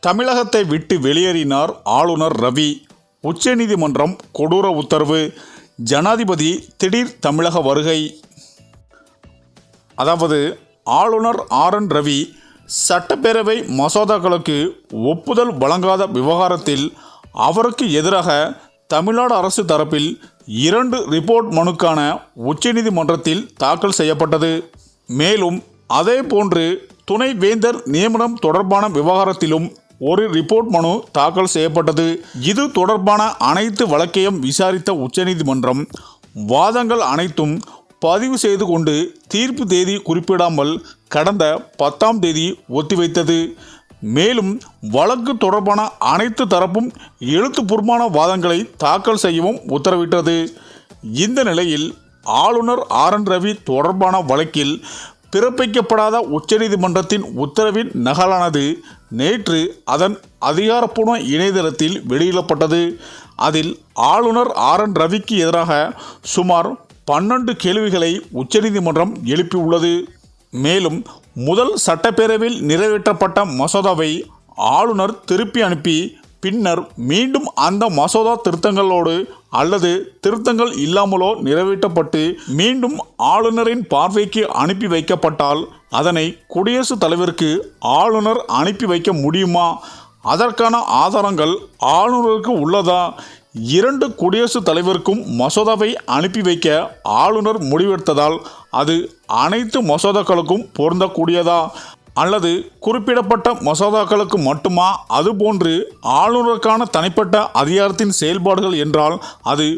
தமிழகத்தை விட்டு வெளியேறினார் ஆளுநர் ரவி. உச்சநீதிமன்றம் கொடூர உத்தரவு. ஜனாதிபதி திடீர் தமிழக வருகை. அதாவது ஆளுநர் ஆர். என். ரவி சட்டப்பேரவை மசோதாக்களுக்கு ஒப்புதல் வழங்காத விவகாரத்தில் அவருக்கு எதிராக தமிழ்நாடு அரசு தரப்பில் இரண்டு ரிப்போர்ட் மனுக்கான உச்சநீதிமன்றத்தில் தாக்கல் செய்யப்பட்டது. மேலும் அதே போன்று துணை வேந்தர் நியமனம் தொடர்பான விவகாரத்திலும் ஒரு ரிப்போர்ட் மனு தாக்கல் செய்யப்பட்டது. இது தொடர்பான அனைத்து வழக்கையும் விசாரித்த உச்சநீதிமன்றம் வாதங்கள் அனைத்தும் பதிவு செய்து கொண்டு தீர்ப்பு தேதி குறிப்பிடாமல் கடந்த பத்தாம் தேதி ஒத்திவைத்தது. மேலும் வழக்கு தொடர்பான அனைத்து தரப்பும் எழுத்துப்பூர்வமான வாதங்களை தாக்கல் செய்யவும் உத்தரவிட்டது. இந்த நிலையில் ஆளுநர் ஆர் என் ரவி தொடர்பான வழக்கில் பிறப்பிக்கப்படாத உச்சநீதிமன்றத்தின் உத்தரவின் நகலானது நேற்று அதன் அதிகாரப்பூர்வ இணையதளத்தில் வெளியிடப்பட்டது. அதில் ஆளுநர் ஆர் என் ரவிக்கு எதிராக சுமார் பன்னெண்டு கேள்விகளை உச்சநீதிமன்றம் எழுப்பியுள்ளது. மேலும் முதல் சட்டப்பேரவையில் நிறைவேற்றப்பட்ட மசோதாவை ஆளுநர் திருப்பி அனுப்பி பின்னர் மீண்டும் அந்த மசோதா திருத்தங்களோடு அல்லது திருத்தங்கள் இல்லாமலோ நிறைவேற்றப்பட்டு மீண்டும் ஆளுநரின் பார்வைக்கு அனுப்பி வைக்கப்பட்டால் அதனை குடியரசுத் தலைவருக்கு ஆளுநர் அனுப்பி வைக்க முடியுமா? அதற்கான ஆதாரங்கள் ஆளுநருக்கு உள்ளதா? இரண்டு குடியரசுத் தலைவருக்கும் மசோதாவை அனுப்பி வைக்க ஆளுநர் முடிவெடுத்ததால் அது அனைத்து மசோதாக்களுக்கும் பொருந்தக்கூடியதா? அல்லது குறிப்பிடப்பட்ட மசோதாக்களுக்கு மட்டுமா? அதுபோன்று ஆளுநருக்கான தனிப்பட்ட அதிகாரத்தின் செயல்பாடுகள் என்றால் அது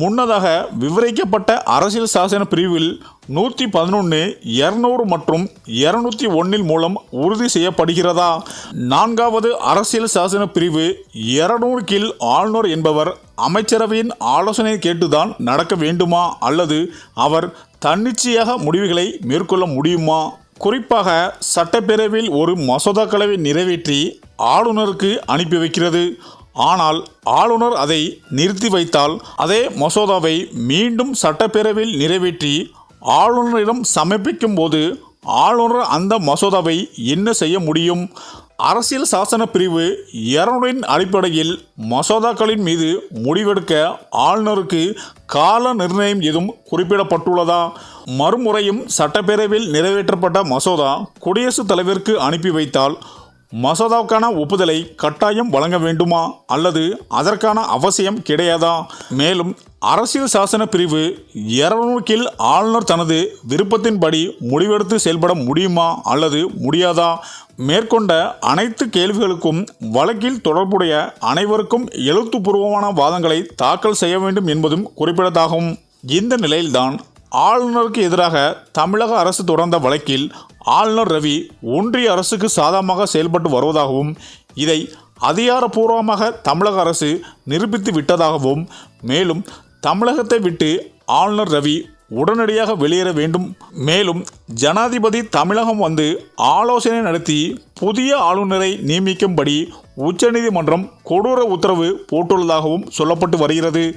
முன்னதாக விவரிக்கப்பட்ட அரசியல் சாசன பிரிவில் நூற்றி பதினொன்று இரநூறு மற்றும் இரநூத்தி ஒன்றில் மூலம் உறுதி செய்யப்படுகிறதா? நான்காவது அரசியல் சாசன பிரிவு இருநூறு கீழ் ஆளுநர் என்பவர் அமைச்சரவையின் ஆலோசனை கேட்டுதான் நடக்க வேண்டுமா? அல்லது அவர் தன்னிச்சையாக முடிவுகளை மேற்கொள்ள முடியுமா? குறிப்பாக சட்டப்பேரவையில் ஒரு மசோதாக்களை நிறைவேற்றி ஆளுநருக்கு அனுப்பி வைக்கிறது. ஆனால் ஆளுநர் அதை நிறுத்தி வைத்தால் அதே மசோதாவை மீண்டும் சட்டப்பேரவையில் நிறைவேற்றி ஆளுநரிடம் சமர்ப்பிக்கும் போது ஆளுநர் அந்த மசோதாவை என்ன செய்ய முடியும்? அரசியல் சாசன பிரிவு இரநூறின் அடிப்படையில் மசோதாக்களின் மீது முடிவெடுக்க ஆளுநருக்கு கால நிர்ணயம் எதுவும் குறிப்பிடப்பட்டுள்ளதா? மறுமுறையும் சட்டப்பேரவையில் நிறைவேற்றப்பட்ட மசோதா குடியரசுத் தலைவருக்கு அனுப்பி வைத்தால் மசோதாவுக்கான ஒப்புதலை கட்டாயம் வழங்க வேண்டுமா? அல்லது அதற்கான அவசியம் கிடையாதா? மேலும் அரசியல் சாசன பிரிவு இருநூறு கீழ் ஆளுநர் தனது விருப்பத்தின்படி முடிவெடுத்து செயல்பட முடியுமா? அல்லது முடியாதா? மேற்கொண்ட அனைத்து கேள்விகளுக்கும் வழக்கில் தொடர்புடைய அனைவருக்கும் எழுத்துப்பூர்வமான வாதங்களை தாக்கல் செய்ய வேண்டும் என்பதும் குறிப்பிடத்தாகும் இந்த நிலையில்தான் ஆளுநருக்கு எதிராக தமிழக அரசு தொடர்ந்த வழக்கில் ஆளுநர் ரவி ஒன்றிய அரசுக்கு சாதகமாக செயல்பட்டு வருவதாகவும் இதை அதிகாரப்பூர்வமாக தமிழக அரசு நிரூபித்து விட்டதாகவும் மேலும் தமிழகத்தை விட்டு ஆளுநர் ரவி உடனடியாக வெளியேற வேண்டும். மேலும் ஜனாதிபதி தமிழகம் வந்து ஆலோசனை நடத்தி புதிய ஆளுநரை நியமிக்கும்படி உச்சநீதிமன்றம் கொடூர உத்தரவு போட்டுள்ளதாகவும் சொல்லப்பட்டு வருகிறது.